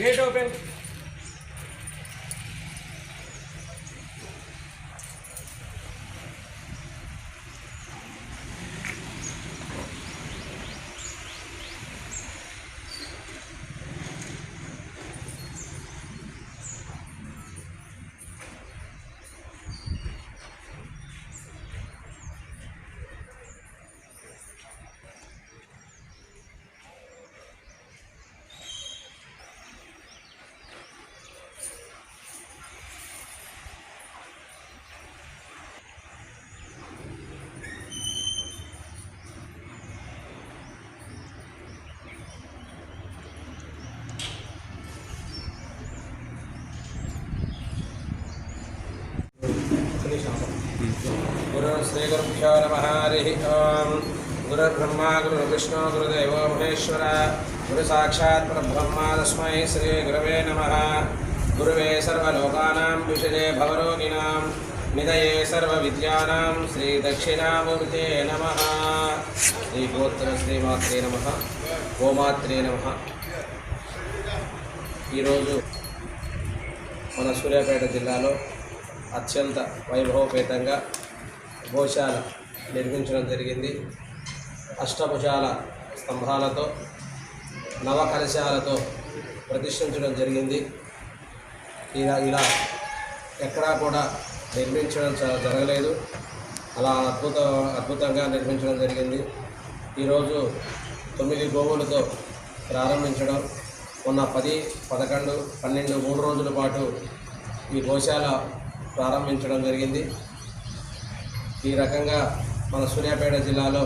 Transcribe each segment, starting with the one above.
Gate open గురు శ్రీ గురుభ్యో నమ హరి ఓం గురుర్బ్రహ్మా గురుర్విష్ణు గురుదేవో మహేశ్వర గురు సాక్షాత్ పరబ్రహ్మ తస్మై శ్రీ గురవే నమ గురువే సర్వలోకానాం విషజే భవరోగిణాం నిదయే సర్వవిద్యానాం శ్రీ దక్షిణామూర్తే నమ శ్రీ గోత్ర శ్రీమాత్రే నమ గోమాత్రే నమ ఈరోజు మన సూర్యాపేట జిల్లాలో అత్యంత వైభవపేతంగా గోశాల నిర్మించడం జరిగింది. అష్టభుజాల స్తంభాలతో నవకలశాలతో ప్రతిష్ఠించడం జరిగింది. ఇలా ఇలా ఎక్కడా కూడా నిర్మించడం జరగలేదు. అలా అద్భుత అద్భుతంగా నిర్మించడం జరిగింది. ఈరోజు తొమ్మిది గోవులతో ప్రారంభించడం. ఉన్న పది పదకొండు పన్నెండు మూడు రోజుల పాటు ఈ గోశాల ప్రారంభించడం జరిగింది. ఈ రకంగా మన సూర్యాపేట జిల్లాలో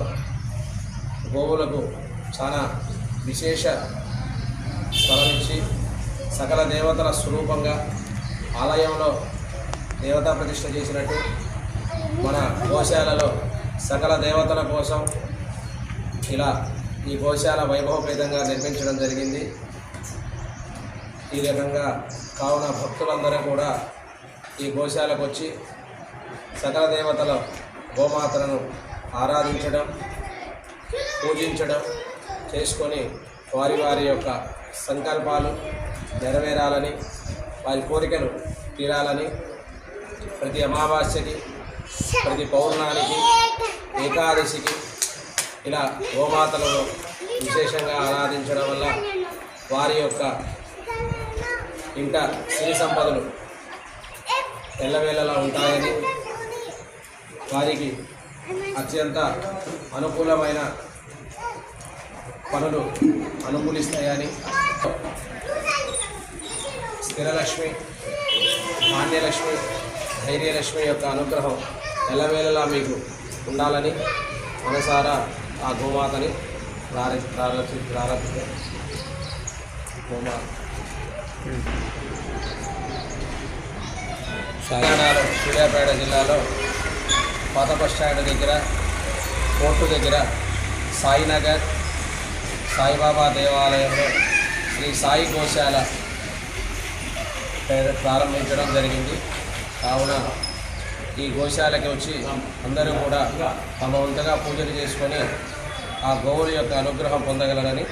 గోవులకు చాలా విశేష స్థలం ఇచ్చి సకల దేవతల స్వరూపంగా ఆలయంలో దేవతా ప్రతిష్ట చేసినట్టు మన గోశాలలో సకల దేవతల కోసం ఇలా ఈ గోశాల వైభవపేతంగా నిర్మించడం జరిగింది. ఈ రకంగా కావున భక్తులందరూ కూడా ఈ గోశాలకు వచ్చి సకల దేవతల గోమాతలను ఆరాధించడం పూజించడం చేసుకొని వారి వారి యొక్క సంకల్పాలు నెరవేరాలని వారి కోరికలు తీరాలని ప్రతి అమావాస్యకి ప్రతి పౌర్ణానికి ఏకాదశికి ఇలా గోమాతలను విశేషంగా ఆరాధించడం వల్ల వారి యొక్క ఇంట సిరి సంపదలు ఎల్లవేళలా ఉంటాయని వారికి అత్యంత అనుకూలమైన పనులు అనుకూలిస్తాయని స్థిరలక్ష్మి ధాన్యలక్ష్మి ధైర్యలక్ష్మి యొక్క అనుగ్రహం ఎల్లవేళలా మీకు ఉండాలని మనసారా ఆ గోమాతని ప్రారంభ ప్రారంభ ప్రారంభ గోమాత తెలంగాణలో సూర్యాపేట జిల్లాలో పాత బస్ స్టాండ్ దగ్గర కోర్టు దగ్గర సాయినగర్ సాయిబాబా దేవాలయంలో శ్రీ సాయి గోశాల ప్రారంభించడం జరిగింది. కావున ఈ గోశాలకి వచ్చి అందరూ కూడా తమ వంతుగా పూజలు చేసుకొని ఆ గోవుల యొక్క అనుగ్రహం పొందగలరని